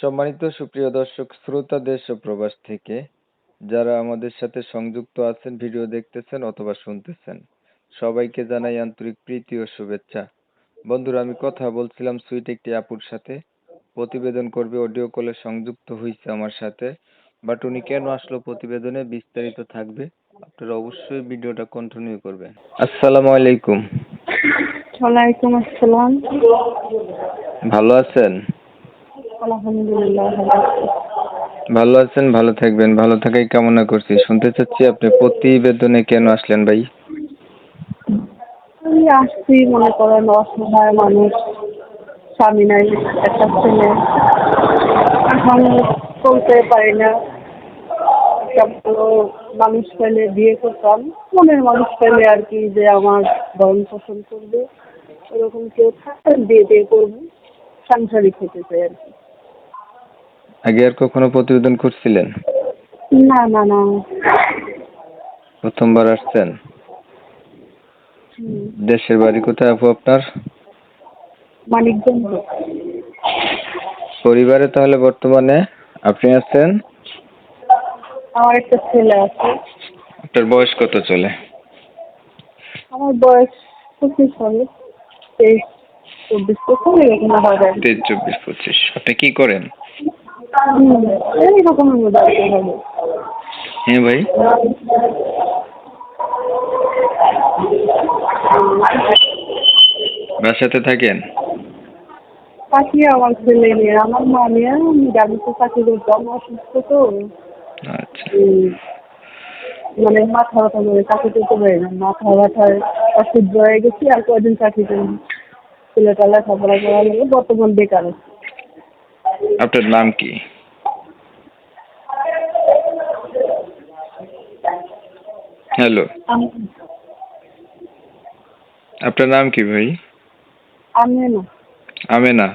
সম্মানিত সুপ্রিয় দর্শক শ্রোতা দেশ ও প্রবাস থেকে যারা আমাদের সাথে সংযুক্ত আছেন ভিডিও দেখতেছেন অথবা শুনতেছেন সবাইকে জানাই আন্তরিক প্রীতি ও শুভেচ্ছা। বন্ধুরা আমি কথা বলছিলাম সুইট একটি আপুর সাথে। প্রতিবেদন করবে অডিও কলে সংযুক্ত হয়েছে আমার সাথে। বাট উনি কেন আসলো প্রতিবেদনে বিস্তারিত থাকবে আপনারা অবশ্যই ভিডিওটা কন্টিনিউ করবেন। আসসালামু আলাইকুম। ওয়ালাইকুম আসসালাম। ভালো আছেন? আলহামদুলিল্লাহ ভালো আছেন ভালো থাকবেন ভালো থাকাই কামনা করছি। শুনতে চাচ্ছি আপনি প্রতিবেদনে কেন আসলেন ভাই? আমি আসছি মনে করেন অসহায় মানুষ স্বামী নাই একটা ছেলে। এখন চলতে পারি না মানুষ পেলে বিয়ে করতাম। মনের মানুষ পেলে আর কি যে আমার ভরণ পোষণ করবে। এরকম কেউ থাকলে বিয়ে টিয়ে করব। সাংসারিক হতে চাই আর কি। আগে আর কখনো প্রতিবেদন করছিলেন? না না না। প্রথমবার আসছেন? দেশের বাড়ি কোথায় আপু আপনার? মানিকগঞ্জ। পরিবারে তাহলে বর্তমানে আপনি আছেন? আমার একটা ছেলে আছে। আপনার বয়স কত চলে? আমার বয়স পঁচিশ হবে। তেইশ চব্বিশ বছর এরকম হবে। তেইশ চব্বিশ পঁচিশ। আপনি কি করেন? হবে হ্যাঁ ভাই। বাসাতে থাকেন? আমার ছেলে নিয়ে আমার মা নিয়ে আমি গাড়িতে চাকরি করতাম অসুস্থ তো। আচ্ছা। মানে মাথা ব্যথা করে চাকরি করতে পারি না মাথা ব্যথায় অসহ্য হয়ে গেছি আর কয়দিন চাকরি করি ছেলেটা লেখাপড়া করা বর্তমান বেকার আছি। আপনার নাম কি হ্যালো আপনার নাম কি ভাই আমেনা আমেনা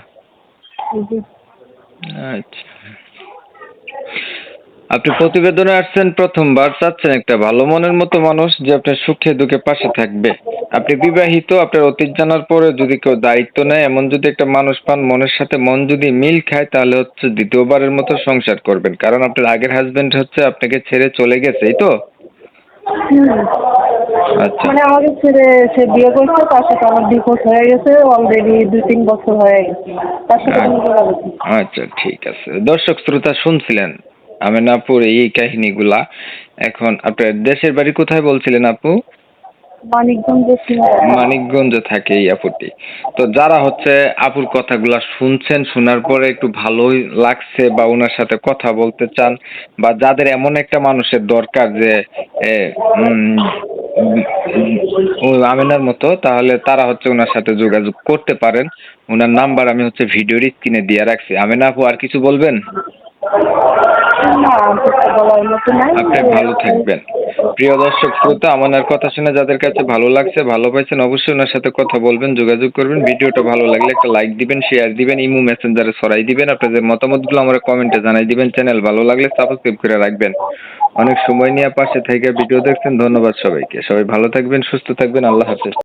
আচ্ছা আপনি প্রতিবেদনে আসছেন প্রথমবার চাচ্ছেন একটা ভালো মনের মতো মানুষ যে আপনার সুখে দুঃখে পাশে থাকবে। আপনি বিবাহিত আপনার অতীত জানার পরে যদি কেউ দায়িত্ব নেয় এমন যদি একটা মানুষ পান মনের সাথে মন যদি মিল খায় তাহলে হচ্ছে দ্বিতীয়বারের মতো সংসার করবেন। কারণ আপনার আগের হাজবেন্ড হচ্ছে আপনাকে ছেড়ে চলে গেছে এই তো? আচ্ছা। মানে আমাকে ছেড়ে সে বিয়ে করছে তার সাথে আমার ডিভোর্স হয়ে গেছে অলরেডি দুই তিন বছর হয়ে গেছে। তার সাথে কোনো যোগাযোগ নেই। আচ্ছা ঠিক আছে। দর্শক শ্রোতা শুনছিলেন। আমেনাপুর এই কাহিনীগুলা। এখন আপনার দেশের বাড়ি কোথায় বলছিলেন আপু? মানিকগঞ্জ মানিকগঞ্জ থাকে এই আপুটি। তো যারা হচ্ছে আপুর কথাগুলা শুনছেন শোনার পরে একটু ভালোই লাগছে বা ওনার সাথে কথা বলতে চান বা যাদের এমন একটা মানুষের দরকার যে আমিনার মতো তাহলে তারা হচ্ছে ওনার সাথে যোগাযোগ করতে পারেন। ওনার নাম্বার আমি হচ্ছে ভিডিওর স্ক্রিনে দিয়ে রাখছি। আমিনা আপু আর কিছু বলবেন? আপনি ভালো থাকবেন। প্রিয় দর্শক, শ্রোতা, আমার কথা শুনে, যাদের কাছে ভালো লাগছে, ভালো পাইছেন, অবশ্যই ওনার সাথে কথা বলবেন, যোগাযোগ করবেন। ভিডিওটা ভালো লাগলে একটা লাইক দিবেন শেয়ার দিবেন, ইমো মেসেঞ্জারে ছড়াই দিবেন, আপনাদের মতামতগুলো আমার কমেন্টে জানাই দিবেন। চ্যানেল ভালো লাগলে সাবস্ক্রাইব করে রাখবেন। অনেক সময় নিয়ে পাশে থেকে ভিডিও দেখছেন, ধন্যবাদ সবাইকে। সবাই ভালো থাকবেন, সুস্থ থাকবেন, আল্লাহ হাফেজ।